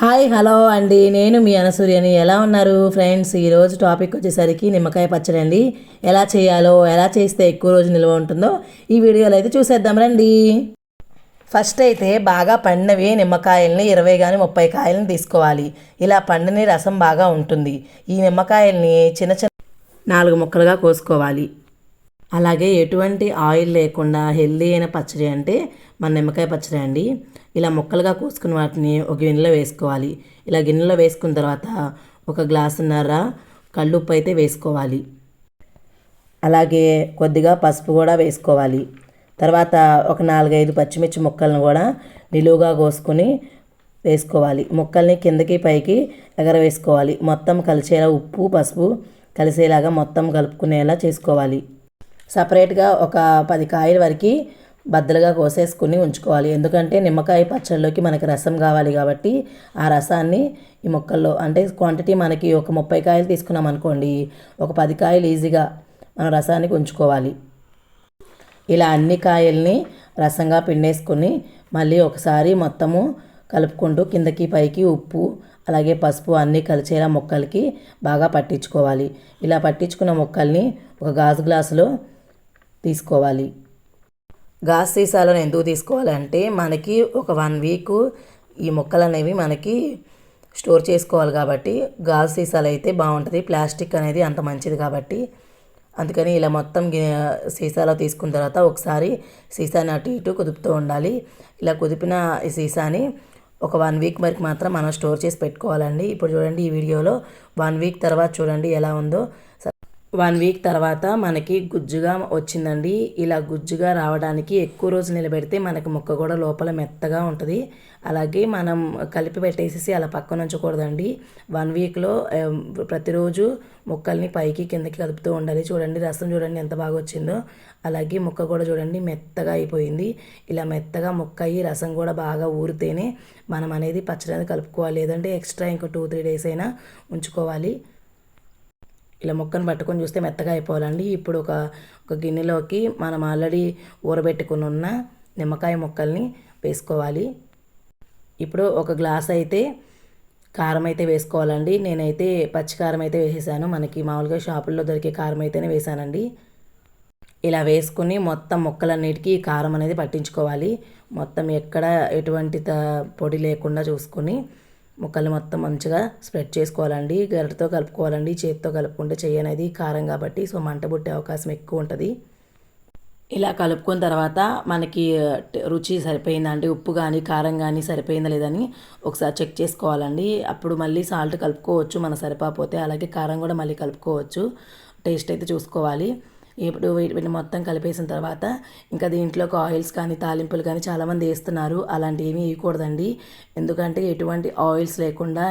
Hi hello అండి. నేను మీ అనసూర్యని ఎలా ఉన్నారు ఫ్రెండ్స్? ఈరోజు టాపిక్ వచ్చేసరికి నిమ్మకాయ పచ్చడి అండి. ఎలా చేయాలో ఎలా చేస్తే ఎక్కువ రోజు నిల్వ ఉంటుందో ఈ వీడియోలో అయితే చూసేద్దాం రండి. ఫస్ట్ అయితే బాగా పండినవి నిమ్మకాయల్ని ఇరవై కానీ ముప్పై కాయలని తీసుకోవాలి. ఇలా పండిన రసం బాగా ఉంటుంది. ఈ నిమ్మకాయల్ని చిన్న చిన్న నాలుగు ముక్కలుగా కోసుకోవాలి. అలాగే ఎటువంటి ఆయిల్ లేకుండా హెల్దీ అయిన పచ్చడి అంటే మన నిమ్మకాయ పచ్చడి అండి. ఇలా ముక్కలుగా కోసుకున్న వాటిని ఒక గిన్నెలో వేసుకోవాలి. ఇలా గిన్నెలో వేసుకున్న తర్వాత ఒక గ్లాసున్నర కళ్ళుప్పు అయితే వేసుకోవాలి. అలాగే కొద్దిగా పసుపు కూడా వేసుకోవాలి. తర్వాత ఒక నాలుగైదు పచ్చిమిర్చి ముక్కలను కూడా నిలువుగా కోసుకొని వేసుకోవాలి. ముక్కల్ని కిందకి పైకి ఎగరవేసుకోవాలి. మొత్తం కలిసేలా ఉప్పు పసుపు కలిసేలాగా మొత్తం కలుపుకునేలా చేసుకోవాలి. సపరేట్గా ఒక పది కాయల వరకు బద్దలుగా కోసేసుకుని ఉంచుకోవాలి. ఎందుకంటే నిమ్మకాయ పచ్చళ్ళలోకి మనకి రసం కావాలి కాబట్టి ఆ రసాన్ని ఈ మొక్కల్లో అంటే క్వాంటిటీ మనకి ఒక ముప్పై కాయలు తీసుకున్నాం అనుకోండి ఒక పది కాయలు ఈజీగా మనం రసానికి ఉంచుకోవాలి. ఇలా అన్ని కాయల్ని రసంగా పిండేసుకుని మళ్ళీ ఒకసారి మొత్తము కలుపుకుంటూ కిందకి పైకి ఉప్పు అలాగే పసుపు అన్నీ కలిసేలా మొక్కలకి బాగా పట్టించుకోవాలి. ఇలా పట్టించుకున్న మొక్కల్ని ఒక గాజు గ్లాసులో తీసుకోవాలి. గాజు సీసాలను ఎందుకు తీసుకోవాలంటే మనకి ఒక వన్ వీక్ ఈ మొక్కలు అనేవి మనకి స్టోర్ చేసుకోవాలి కాబట్టి గాజు సీసాలు అయితే బాగుంటుంది ప్లాస్టిక్ అనేది అంత మంచిది కాబట్టి. అందుకని ఇలా మొత్తం సీసాలో తీసుకున్న తర్వాత ఒకసారి సీసాని అటు ఇటు కుదుపుతూ ఉండాలి. ఇలా కుదిపిన ఈ సీసాని ఒక వన్ వీక్ వరకు మాత్రం మనం స్టోర్ చేసి పెట్టుకోవాలండి. ఇప్పుడు చూడండి ఈ వీడియోలో వన్ వీక్ తర్వాత చూడండి ఎలా ఉందో. వన్ వీక్ తర్వాత మనకి గుజ్జుగా వచ్చిందండి. ఇలా గుజ్జుగా రావడానికి ఎక్కువ రోజు నిలబెడితే మనకి ముక్క కూడా లోపల మెత్తగా ఉంటుంది. అలాగే మనం కలిపి పెట్టేసేసి అలా పక్కన ఉంచకూడదండి. వన్ వీక్లో ప్రతిరోజు ముక్కల్ని పైకి కిందకి కలుపుతూ ఉండాలి. చూడండి రసం చూడండి ఎంత బాగా వచ్చిందో. అలాగే ముక్క కూడా చూడండి మెత్తగా అయిపోయింది. ఇలా మెత్తగా ముక్క అయ్యి రసం కూడా బాగా ఊరితేనే మనం అనేది పచ్చడి కలుపుకోవాలి. లేదంటే ఎక్స్ట్రా ఇంకో టూ త్రీ డేస్ అయినా ఉంచుకోవాలి. ఇలా ముక్కను పట్టుకొని చూస్తే మెత్తగా అయిపోవాలండి. ఇప్పుడు ఒక ఒక గిన్నెలోకి మనం ఆల్రెడీ ఊరబెట్టుకుని ఉన్న నిమ్మకాయ ముక్కల్ని వేసుకోవాలి. ఇప్పుడు ఒక గ్లాస్ అయితే కారం అయితే వేసుకోవాలండి. నేనైతే పచ్చికారం అయితే వేసేసాను. మనకి మామూలుగా షాపుల్లో దొరికే కారం అయితేనే వేసానండి. ఇలా వేసుకుని మొత్తం ముక్కలన్నిటికీ కారం అనేది పట్టించుకోవాలి. మొత్తం ఎక్కడ ఎటువంటి పొడి లేకుండా చూసుకొని ముక్కలు మొత్తం మంచిగా స్ప్రెడ్ చేసుకోవాలండి. గరిటతో కలుపుకోవాలండి. చేతితో కలుపుకుంటే చెయ్యి అనేది కారం కాబట్టి సో మంట పుట్టే అవకాశం ఎక్కువ ఉంటుంది. ఇలా కలుపుకున్న తర్వాత మనకి రుచి సరిపోయిందా అంటే ఉప్పు కానీ కారం కానీ సరిపోయిందా లేదని ఒకసారి చెక్ చేసుకోవాలండి. అప్పుడు మళ్ళీ సాల్ట్ కలుపుకోవచ్చు మన సరిపోతే అలాగే కారం కూడా మళ్ళీ కలుపుకోవచ్చు. టేస్ట్ అయితే చూసుకోవాలి. ఇప్పుడు వీటిని మొత్తం కలిపేసిన తర్వాత ఇంకా దీంట్లోకి ఆయిల్స్ కానీ తాలింపులు కానీ చాలామంది వేస్తున్నారు. అలాంటివి ఏమీ వేయకూడదండి. ఎందుకంటే ఎటువంటి ఆయిల్స్ లేకుండా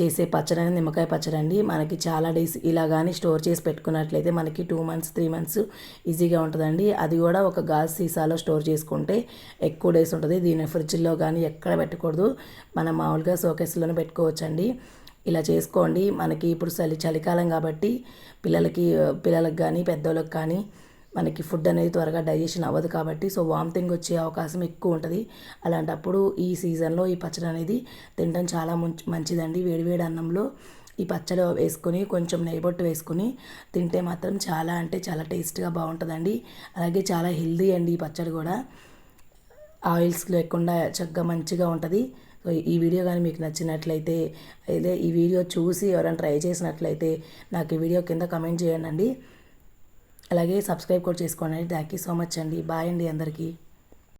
చేసే పచ్చడి అనేది నిమ్మకాయ పచ్చడి అండి. మనకి చాలా డేస్ ఇలా కానీ స్టోర్ చేసి పెట్టుకున్నట్లయితే మనకి టూ మంత్స్ త్రీ మంత్స్ ఈజీగా ఉంటుందండి. అది కూడా ఒక గాజు సీసాలో స్టోర్ చేసుకుంటే ఎక్కువ డేస్ ఉంటుంది. దీన్ని ఫ్రిడ్జ్లో కానీ ఎక్కడ పెట్టకూడదు. మనం మామూలుగా షోకేస్లోనే పెట్టుకోవచ్చండి. ఇలా చేసుకోండి. మనకి ఇప్పుడు చలి చలికాలం కాబట్టి పిల్లలకి పిల్లలకు కానీ పెద్దోళ్ళకి కానీ మనకి ఫుడ్ అనేది త్వరగా డైజెషన్ అవ్వదు కాబట్టి సో వామిటింగ్ వచ్చే అవకాశం ఎక్కువ ఉంటుంది. అలాంటప్పుడు ఈ సీజన్లో ఈ పచ్చడి అనేది తినడం చాలా మంచిదండి. వేడివేడి అన్నంలో ఈ పచ్చడి వేసుకొని కొంచెం నెయ్యి వేసుకొని తింటే మాత్రం చాలా అంటే చాలా టేస్ట్గా బాగుంటుందండి. అలాగే చాలా హెల్దీ అండి ఈ పచ్చడి కూడా. ఆయిల్స్ లేకుండా చక్కగా మంచిగా ఉంటుంది. ఈ వీడియో కానీ మీకు నచ్చినట్లయితే అయితే ఈ వీడియో చూసి ఎవరైనా ట్రై చేసినట్లయితే నాకు ఈ వీడియో కింద కమెంట్ చేయండి. అలాగే సబ్స్క్రైబ్ కూడా చేసుకోండి. థ్యాంక్ యూ సో మచ్ అండి. బాయ్ అండి అందరికీ.